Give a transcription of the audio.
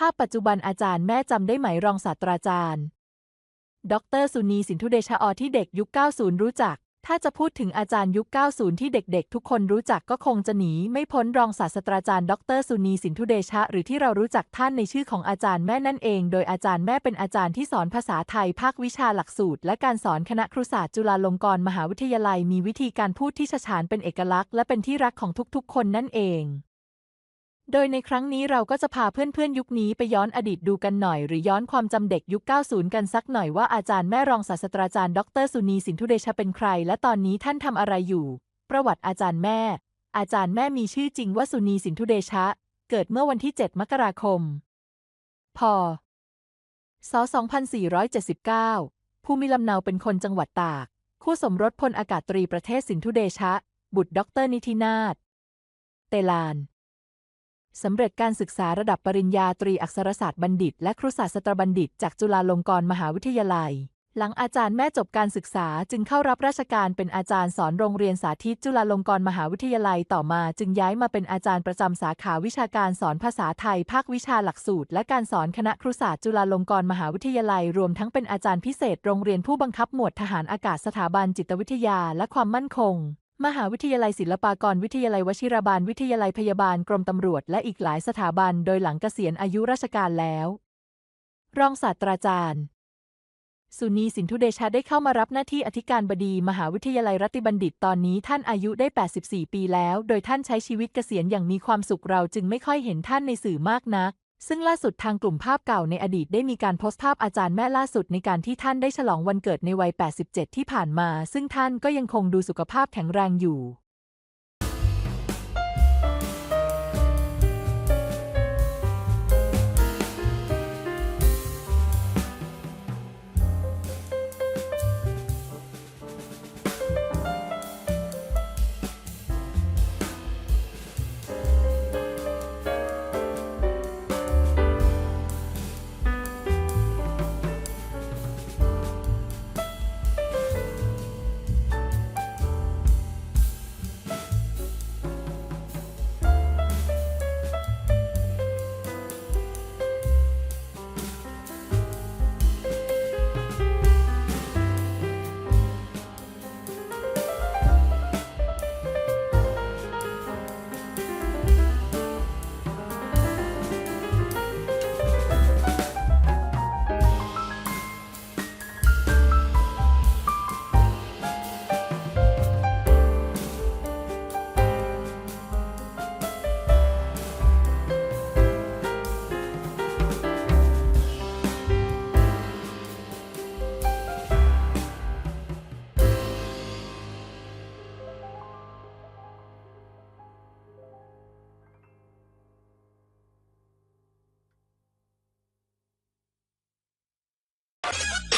ภาพปัจจุบันอาจารย์แม่จำได้ไหมรองศาสตราจารย์ ดรสุนีสินธุเดชะอที่เด็กยุค 90 รู้จัก ถ้าจะพูดถึงอาจารย์ยุค 90 ที่เด็กๆ ทุกคนรู้จักก็คงจะหนี ไม่พ้นรองศาสตราจารย์ ดรสุนีสินธุเดชะ หรือที่เรารู้จักท่านในชื่อของอาจารย์แม่นั่นเอง โดยอาจารย์แม่เป็นอาจารย์ที่สอนภาษาไทยภาควิชาหลักสูตร และการสอนคณะครุศาสตร์จุฬาลงกรณ์มหาวิทยาลัย มีวิธีการพูดที่ฉฉานเป็นเอกลักษณ์และเป็นที่รักของทุกๆ คนนั่นเอง โดยในครั้งนี้เราก็จะพาเพื่อนๆ ยุคนี้ไปย้อนอดีตดูกันหน่อย หรือย้อนความจำเด็กยุค 90 กันสักหน่อยว่าอาจารย์แม่รองศาสตราจารย์ ดรสุนีสินธุเดชะเป็นใคร และตอนนี้ท่านทำอะไรอยู่ ประวัติอาจารย์แม่ อาจารย์แม่มีชื่อจริงว่าสุนีสินธุเดชะ เกิดเมื่อวันที่ 7 มกราคม พ.ศ.2479 ภูมิลำเนาเป็นคนจังหวัดตาก คู่สมรสพลอากาศตรีประเทศสินธุเดชะ บุตรดรนิธินาถ เตลาน สำเร็จการศึกษาระดับปริญญาตรีอักษรศาสตร์บัณฑิต และครุศาสตรบัณฑิต จากจุฬาลงกรณ์มหาวิทยาลัย หลังอาจารย์แม่จบการศึกษาจึงเข้ารับราชการเป็นอาจารย์สอนโรงเรียนสาธิตจุฬาลงกรณ์มหาวิทยาลัยต่อมาจึงย้ายมาเป็นอาจารย์ประจำสาขาวิชาการสอนภาษาไทย ภาควิชาหลักสูตร และการสอนคณะครุศาสตร์จุฬาลงกรณ์มหาวิทยาลัย รวมทั้งเป็นอาจารย์พิเศษโรงเรียนผู้บังคับหมวดทหารอากาศสถาบันจิตวิทยาและความมั่นคง มหาวิทยาลัยศิลปากรวิทยาลัยวชิรบาลวิทยาลัยพยาบาลกรมตำรวจ และอีกหลายสถาบันโดยหลังเกษียณอายุราชการแล้ว รองศาสตราจารย์ สุนีสินธุเดชะได้เข้ามารับหน้าที่อธิการบดีมหาวิทยาลัยรัติบัณฑิตตอนนี้ท่านอายุได้ 84 ปีแล้ว โดยท่านใช้ชีวิตเกษียณอย่างมีความสุขเราจึงไม่ค่อยเห็นท่านในสื่อมากนัก ซึ่งล่าสุดทางกลุ่มภาพเก่าในอดีตได้มีการโพสต์ภาพอาจารย์แม่ล่าสุดในการที่ท่านได้ฉลองวันเกิดในวัย 87 ที่ผ่านมา ซึ่งท่านก็ยังคงดูสุขภาพแข็งแรงอยู่ you.